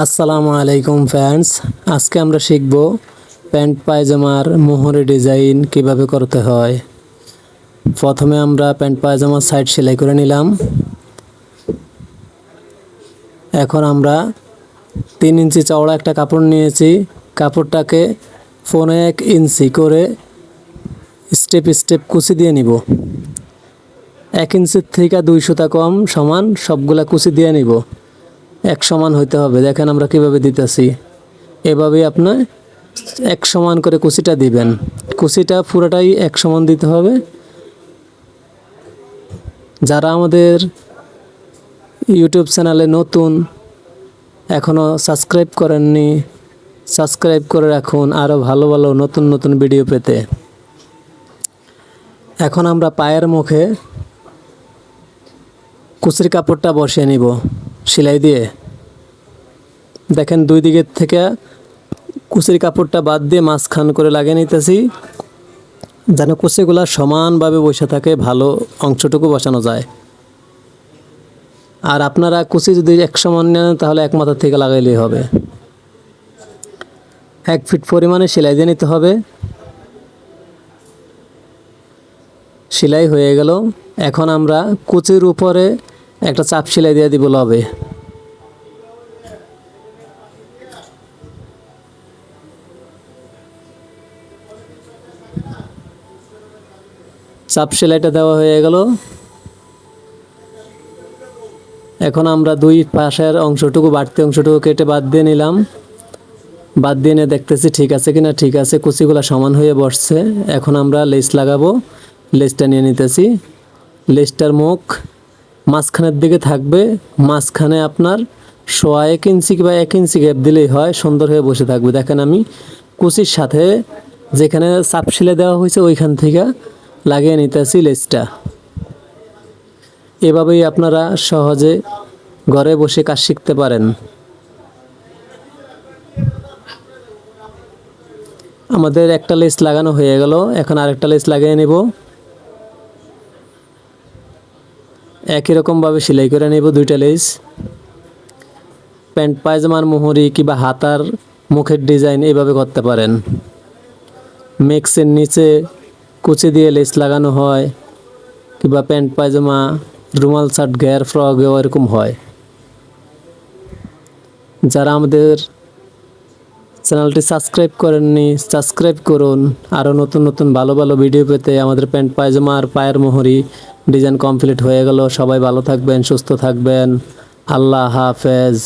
আসসালামু আলাইকুম ফ্যান্স আজকে আমরা শিখব প্যান্ট পায়জামার মোহরে ডিজাইন কীভাবে করতে হয়। প্রথমে আমরা প্যান্ট পায়জামার সাইড সেলাই করে নিলাম। এখন আমরা তিন ইঞ্চি চওড়া একটা কাপড় নিয়েছি। কাপড়টাকে ফোনে এক ইঞ্চি করে স্টেপ স্টেপ কুচি দিয়ে নিব। এক ইঞ্চির থেকে দুই কম সমান সবগুলা কুচি দিয়ে নিব। এক সমান হইতে হবে। দেখেন আমরা কীভাবে দিতেছি। এভাবে আপনার এক সমান করে কুচিটা দিবেন। কুচিটা পুরোটাই এক সমান দিতে হবে। যারা আমাদের ইউটিউব চ্যানেলে নতুন এখনও সাবস্ক্রাইব করেননি, সাবস্ক্রাইব করে রাখুন আরও ভালো ভালো নতুন নতুন ভিডিও পেতে। এখন আমরা পায়ের মুখে কুচির কাপড়টা বসিয়ে নিব, সেলাই দিয়ে। দেখেন দুই দিকের থেকে কুচির কাপড়টা বাদ দিয়ে মাঝখান করে লাগিয়ে নিতেছি, যেন কুচিগুলা সমানভাবে বসে থাকে, ভালো অংশটুকু বসানো যায়। আর আপনারা কুচি যদি এক সমান নেন, তাহলে এক মাথার থেকে লাগাইলেই হবে। এক ফিট পরিমাণে সেলাই দিয়ে নিতে হবে। সেলাই হয়ে গেল। এখন আমরা কুচির উপরে একটা চাপ সেলাই দিয়ে দিব লবে। চাপ সেলাইটা দেওয়া হয়ে গেল। এখন আমরা দুই পাশের অংশটুকু, বাড়তি অংশটুকু কেটে বাদ দিয়ে নিলাম। বাদ দিয়ে নিয়ে দেখতেছি ঠিক আছে কিনা, ঠিক আছে, কুচিগুলো সমান হয়ে বসছে। এখন আমরা লেস লাগাবো। লেসটা নিয়ে নিতেছি। লেসটার মুখ মাঝখানের দিকে থাকবে। মাঝখানে আপনার সোয়া এক ইঞ্চি বা এক ইঞ্চি গ্যাপ দিলেই হয়, সুন্দর হয়ে বসে থাকবে। দেখেন আমি কুচির সাথে যেখানে চাপ দেওয়া হয়েছে ওইখান থেকে লাগিয়ে নিতেছি লেজটা। এভাবেই আপনারা সহজে ঘরে বসে কাজ শিখতে পারেন। আমাদের একটা লেস লাগানো হয়ে গেল, এখন আরেকটা লেস লাগিয়ে নেব। একই রকমভাবে সেলাই করে নেব দুইটা লেস প্যান্ট, পায়জামার, মোহরি কিংবা হাতার মুখের ডিজাইন এভাবে করতে পারেন। মেক্সের নিচে কুচি দিয়ে লেস লাগানো হয়, কিংবা প্যান্ট, পায়জামা, রুমাল শার্ট ঘের ফ্রগেও এরকম হয়। যারা আমাদের চ্যানেলটি সাবস্ক্রাইব করেননি সাবস্ক্রাইব করুন। আরও নতুন নতুন ভালো ভালো ভিডিও পেতে আমাদের প্যান্ট, পায়জামা আর পায়ের মোহরি ডিজাইন কমপ্লিট হয়ে গেল। সবাই ভালো থাকবেন, সুস্থ থাকবেন। আল্লাহ হাফেজ।